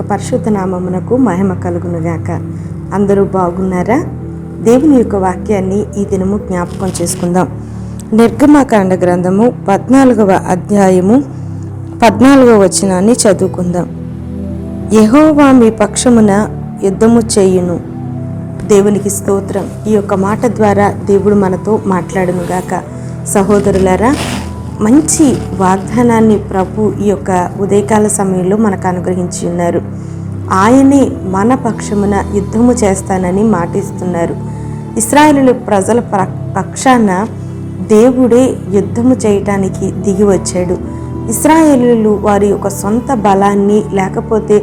యొక్క పరిశుద్ధ నామమునకు మహిమ కలుగునుగాక. అందరూ బాగున్నారా? దేవుని యొక్క వాక్యాన్ని ఈ దినము జ్ఞాపకం చేసుకుందాం. నిర్గమాకాండ గ్రంథము పద్నాలుగవ అధ్యాయము పద్నాలుగవ వచనాన్ని చదువుకుందాం. యహోవా మీ పక్షమున యుద్ధము చేయును. దేవునికి స్తోత్రం. ఈ యొక్క మాట ద్వారా దేవుడు మనతో మాట్లాడునుగాక. సహోదరులారా మంచి వాగ్దానాన్ని ప్రభు ఈ యొక్క ఉదయకాల సమయంలో మనకు అనుగ్రహించి ఉన్నారు. ఆయనే మన పక్షమున యుద్ధము చేస్తానని మాటిస్తున్నారు. ఇస్రాయేలు ప్రజల పక్షాన దేవుడే యుద్ధము చేయటానికి దిగి వచ్చాడు. ఇస్రాయేలీలు వారి యొక్క సొంత బలాన్ని లేకపోతే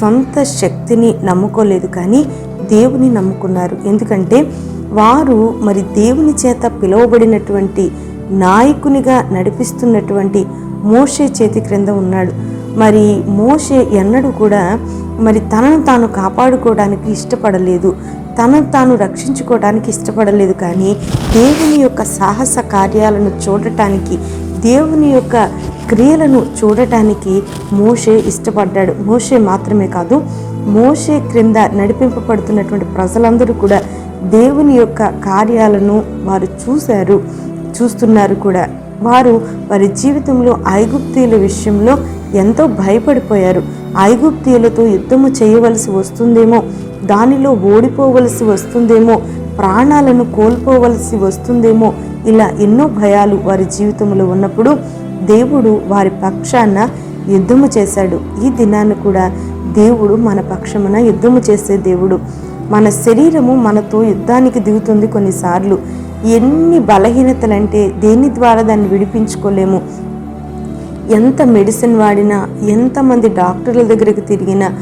సొంత శక్తిని నమ్ముకోలేదు కానీ దేవుని నమ్ముకున్నారు. ఎందుకంటే వారు మరి దేవుని చేత పిలువబడినటువంటి నాయకునిగా నడిపిస్తున్నటువంటి మోషే చేతి క్రింద ఉన్నాడు. మరి మోషే ఎన్నడూ కూడా మరి తనను తాను కాపాడుకోవడానికి ఇష్టపడలేదు. తనను తాను రక్షించుకోవడానికి ఇష్టపడలేదు. కానీ దేవుని యొక్క సాహస కార్యాలను చూడటానికి దేవుని యొక్క క్రియలను చూడటానికి మోషే ఇష్టపడ్డాడు. మోషే మాత్రమే కాదు మోషే క్రింద నడిపింపబడుతున్నటువంటి ప్రజలందరూ కూడా దేవుని యొక్క కార్యాలను వారు చూశారు. చూస్తున్నారు కూడా. వారు వారి జీవితంలో ఐగుప్తీయుల విషయంలో ఎంతో భయపడిపోయారు. ఐగుప్తీయులతో యుద్ధము చేయవలసి వస్తుందేమో దానిలో ఓడిపోవలసి వస్తుందేమో ప్రాణాలను కోల్పోవలసి వస్తుందేమో ఇలా ఎన్నో భయాలు వారి జీవితంలో ఉన్నప్పుడు దేవుడు వారి పక్షాన యుద్ధము చేశాడు. ఈ దినాన్ని కూడా దేవుడు మన పక్షమున యుద్ధము చేసే దేవుడు. మన శరీరము మనతో యుద్ధానికి దిగుతుంది కొన్నిసార్లు. ఎన్ని బలహీనతలంటే దేని ద్వారా దాన్ని విడిపించుకోలేము? ఎంత మెడిసిన్ వాడినా ఎంతమంది డాక్టర్ల దగ్గరికి తిరిగినా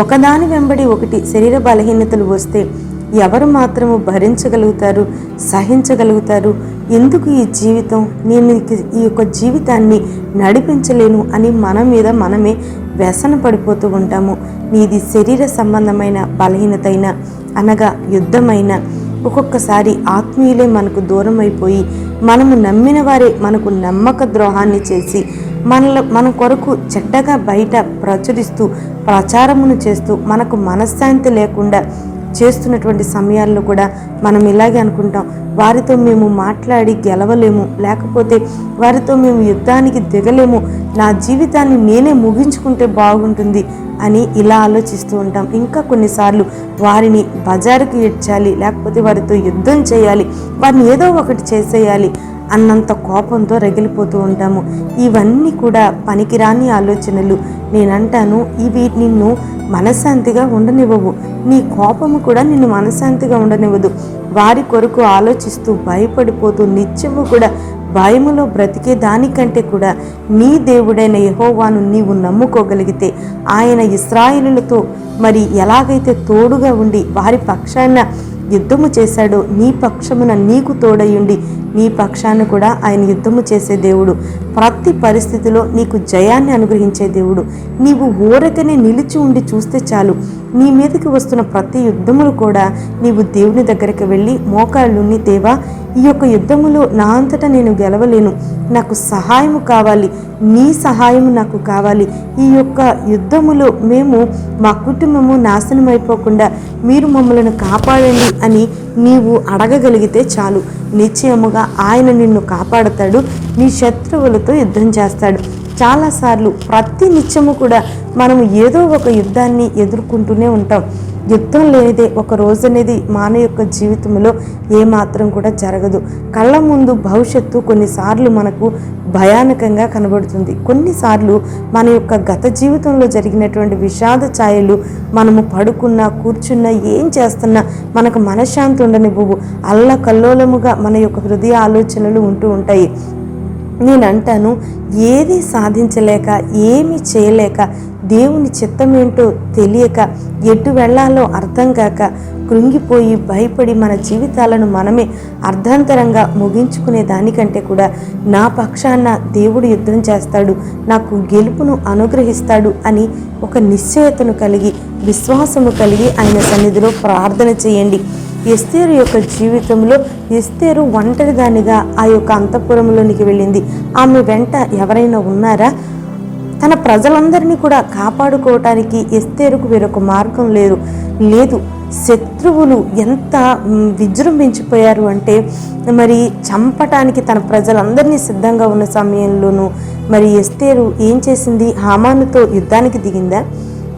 ఒకదాని వెంబడి ఒకటి శరీర బలహీనతలు వస్తే ఎవరు మాత్రము భరించగలుగుతారు సహించగలుగుతారు? ఎందుకు ఈ జీవితం? నేను ఈ యొక్క జీవితాన్ని నడిపించలేను అని మన మీద మనమే వ్యసన పడిపోతూ ఉంటాము. నీది శరీర సంబంధమైన బలహీనతైన అనగా యుద్ధమైన ఒక్కొక్కసారి ఆత్మీయులే మనకు దూరం అయిపోయి మనము నమ్మిన వారే మనకు నమ్మక ద్రోహాన్ని చేసి మనలో మన కొరకు చెడ్డగా బయట ప్రచురిస్తూ ప్రచారమును చేస్తూ మనకు మనశ్శాంతి లేకుండా చేస్తున్నటువంటి సమయాల్లో కూడా మనం ఇలాగే అనుకుంటాం. వారితో మేము మాట్లాడి గెలవలేము. లేకపోతే వారితో మేము యుద్ధానికి దిగలేము. నా జీవితాన్ని నేనే ముగించుకుంటే బాగుంటుంది అని ఇలా ఆలోచిస్తూ ఉంటాం. ఇంకా కొన్నిసార్లు వారిని బజారుకి ఇడ్చాలి లేకపోతే వారితో యుద్ధం చేయాలి వారిని ఏదో ఒకటి చేసేయాలి అన్నంత కోపంతో రగిలిపోతూ ఉంటాము. ఇవన్నీ కూడా పనికిరాని ఆలోచనలు. నేనంటాను ఇవి నిన్ను మనశ్శాంతిగా ఉండనివ్వవు. నీ కోపము కూడా నిన్ను మనశ్శాంతిగా ఉండనివ్వదు. వారి కొరకు ఆలోచిస్తూ భయపడిపోతూ నిత్యము కూడా భయములో బ్రతికే దానికంటే కూడా నీ దేవుడైన యహోవాను నీవు నమ్ముకోగలిగితే ఆయన ఇస్రాయిలులతో మరి ఎలాగైతే తోడుగా ఉండి వారి పక్షాన యుద్ధము చేశాడో నీ పక్షమున నీకు తోడయుండి నీ పక్షాన కూడా ఆయన యుద్ధము చేసే దేవుడు. ప్రతి పరిస్థితిలో నీకు జయాన్ని అనుగ్రహించే దేవుడు. నీవు ఊరకనే నిలిచి ఉండి చూస్తే చాలు. నీ మీదకి వస్తున్న ప్రతి యుద్ధములు కూడా నీవు దేవుని దగ్గరికి వెళ్ళి మోకాళ్ళుని దేవా ఈ యొక్క యుద్ధములో నా అంతటా నేను గెలవలేను. నాకు సహాయము కావాలి. నీ సహాయం నాకు కావాలి. ఈ యొక్క యుద్ధములో మేము మా కుటుంబము నాశనం అయిపోకుండా మీరు మమ్మల్ని కాపాడండి అని నీవు అడగగలిగితే చాలు. నిశ్చయముగా ఆయన నిన్ను కాపాడతాడు. నీ శత్రువులతో యుద్ధం చేస్తాడు. చాలాసార్లు ప్రతి నిత్యము కూడా మనము ఏదో ఒక యుద్ధాన్ని ఎదుర్కొంటూనే ఉంటాం. యుద్ధం లేనిదే ఒక రోజు అనేది మానవ యొక్క జీవితంలో ఏమాత్రం కూడా జరగదు. కళ్ళ ముందు భవిష్యత్తు కొన్నిసార్లు మనకు భయానకంగా కనబడుతుంది. కొన్నిసార్లు మన యొక్క గత జీవితంలో జరిగినటువంటి విషాద ఛాయలు మనము పడుకున్నా కూర్చున్నా ఏం చేస్తున్నా మనకు మనశ్శాంతి ఉండనివ్వవు. అల్లకల్లోలముగా మన యొక్క హృదయ ఆలోచనలు ఉంటూ ఉంటాయి. నేను అంటాను ఏది సాధించలేక ఏమి చేయలేక దేవుని చిత్తం ఏంటో తెలియక ఎటు వెళ్ళాలో అర్థం కాక కృంగిపోయి భయపడి మన జీవితాలను మనమే అర్ధాంతరంగా ముగించుకునే దానికంటే కూడా నా పక్షాన దేవుడు యుద్ధం చేస్తాడు నాకు గెలుపును అనుగ్రహిస్తాడు అని ఒక నిశ్చయతను కలిగి విశ్వాసము కలిగి ఆయన సన్నిధిలో ప్రార్థన చేయండి. ఎస్తేరు యొక్క జీవితంలో ఎస్తేరు ఒంటరిదానిగా ఆ యొక్క అంతఃపురంలోనికి వెళ్ళింది. ఆమె వెంట ఎవరైనా ఉన్నారా? తన ప్రజలందరినీ కూడా కాపాడుకోవటానికి ఎస్తేరుకు వేరొక మార్గం లేదు. లేదు శత్రువులు ఎంత విజృంభించిపోయారు అంటే మరి చంపటానికి తన ప్రజలందరినీ సిద్ధంగా ఉన్న సమయంలోనూ మరి ఎస్తేరు ఏం చేసింది? హామానుతో యుద్ధానికి దిగిందా?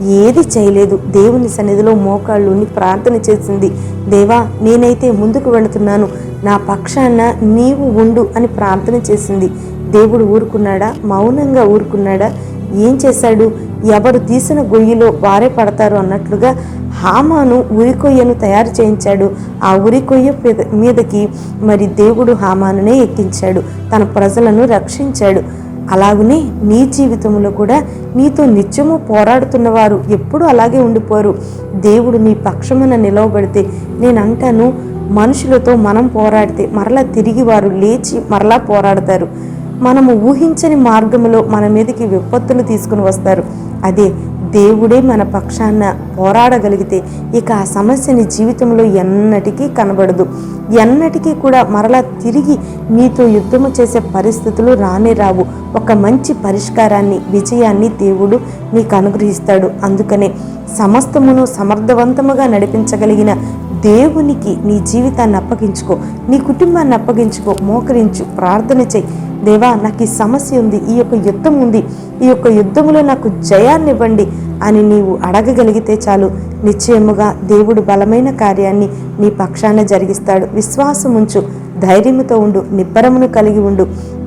ఏది చేయలేదు. దేవుని సన్నిధిలో మోకాళ్ళుని ప్రార్థన చేసింది. దేవా నేనైతే ముందుకు వెళుతున్నాను. నా పక్షాన నీవు ఉండు అని ప్రార్థన చేసింది. దేవుడు ఊరుకున్నాడా? మౌనంగా ఊరుకున్నాడా? ఏం చేశాడు? ఎవరు తీసిన గొయ్యిలో వారే పడతారు అన్నట్లుగా హామాను ఉరికొయ్యను తయారు చేయించాడు. ఆ ఉరికొయ్య మీద- మీదకి మరి దేవుడు హామానునే ఎక్కించాడు. తన ప్రజలను రక్షించాడు. అలాగనే నీ జీవితంలో కూడా నీతో నిత్యము పోరాడుతున్నవారు ఎప్పుడూ అలాగే ఉండిపోరు. దేవుడు నీ పక్షమున నిలవబడితే నేను అంటాను మనుషులతో మనం పోరాడితే మరలా తిరిగి వారు లేచి మరలా పోరాడతారు. మనము ఊహించని మార్గంలో మన మీదకి విపత్తులు తీసుకుని వస్తారు. అదే దేవుడే మన పక్షాన పోరాడగలిగితే ఇక ఆ సమస్యని జీవితంలో ఎన్నటికీ కనబడదు. ఎన్నటికీ కూడా మరలా తిరిగి నీతో యుద్ధము చేసే పరిస్థితులు రానే రావు. ఒక మంచి పరిష్కారాన్ని విజయాన్ని దేవుడు నీకు అనుగ్రహిస్తాడు. అందుకనే సమస్తమును సమర్థవంతముగా నడిపించగలిగిన దేవునికి నీ జీవితాన్ని అప్పగించుకో నీ కుటుంబాన్ని అప్పగించుకో మోకరించు ప్రార్థన చేయి. దేవా నాకు ఈ సమస్య ఉంది ఈ యొక్క యుద్ధం ఉంది ఈ యొక్క యుద్ధములో నాకు జయాన్ని ఇవ్వండి అని నీవు అడగగలిగితే చాలు. నిశ్చయముగా దేవుడు బలమైన కార్యాన్ని నీ పక్షాన జరిగిస్తాడు. విశ్వాసముంచు ధైర్యముతో ఉండు నిబ్బరమును కలిగి ఉండు.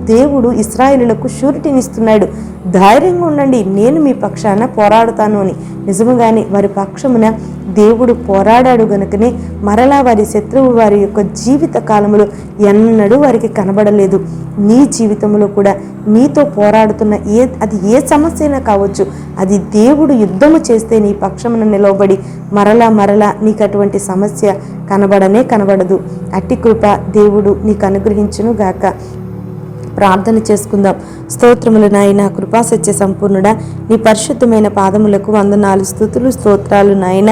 దేవుడు ఇస్రాయిలులకు షూరిటీనిస్తున్నాడు. ధైర్యంగా ఉండండి నేను మీ పక్షాన పోరాడుతాను అని. నిజముగానే వారి పక్షమున దేవుడు పోరాడాడు గనుకనే మరలా వారి శత్రువు వారి యొక్క జీవిత కాలంలో ఎన్నడూ వారికి కనబడలేదు. నీ జీవితంలో కూడా నీతో పోరాడుతున్న ఏ అది ఏ సమస్య అయినా కావచ్చు అది దేవుడు యుద్ధము చేస్తే నీ పక్షమున నిలవబడి మరలా మరలా నీకు అటువంటి సమస్య కనబడనే కనబడదు. అట్టి కృప దేవుడు నీకు అనుగ్రహించును గాక ప్రార్థన చేసుకుందాం. స్తోత్రములు నాయన కృపా సత్య సంపూర్ణుడా నీ పరిశుద్ధమైన పాదములకు వందనాలు స్థుతులు స్తోత్రాలు నాయన.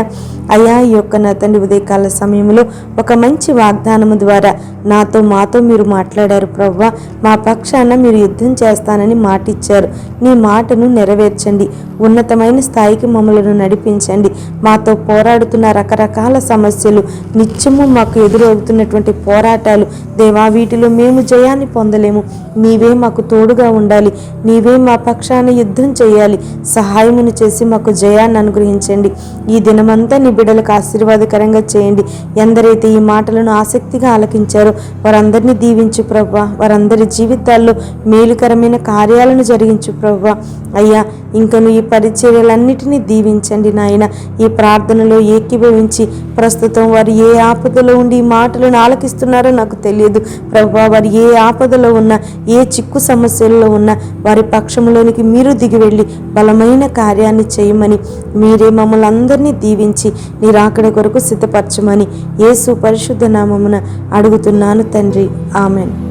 అయా ఈ యొక్క నా తండ్రి ఉదయకాల సమయంలో ఒక మంచి వాగ్దానము ద్వారా నాతో మాతో మీరు మాట్లాడారు ప్రవ్వా. మా పక్షాన మీరు యుద్ధం చేస్తానని మాటిచ్చారు. నీ మాటను నెరవేర్చండి. ఉన్నతమైన స్థాయికి మమ్మలను నడిపించండి. మాతో పోరాడుతున్న రకరకాల సమస్యలు నిత్యము మాకు ఎదురవుతున్నటువంటి పోరాటాలు దేవా వీటిలో మేము జయాన్ని పొందలేము. నీవే మాకు తోడుగా ఉండాలి. నీవే మా పక్షాన యుద్ధం చేయాలి. సహాయమును చేసి మాకు జయాన్ని అనుగ్రహించండి. ఈ దినమంతా నీ బిడ్డలకు ఆశీర్వాదకరంగా చేయండి. ఎందరైతే ఈ మాటలను ఆసక్తిగా ఆలకించారో వారందరినీ దీవించు ప్రవ్వా. వారందరి జీవితాల్లో మేలుకరమైన కార్యాలను జరిగించు ప్రవ్వా. అయ్యా ఇంకను ఈ పరిచర్యలన్నిటినీ దీవించండి నాయన. ఈ ప్రార్థనలో ఏకీభవించి ప్రస్తుతం వారు ఏ ఆపదలో ఉండి ఈ మాటలను ఆలకిస్తున్నారో నాకు తెలియదు. ప్రభా వారు ఏ ఆపదలో ఉన్నా ఏ చిక్కు సమస్యల్లో ఉన్నా వారి పక్షంలోనికి మీరు దిగి వెళ్ళి బలమైన కార్యాన్ని చేయమని మీరే మమ్మల్ని అందరినీ దీవించి నీ రాకడ కొరకు సిద్ధపరచమని యేసు పరిశుద్ధ నామమున అడుగుతున్నాను తండ్రి. ఆమెన్.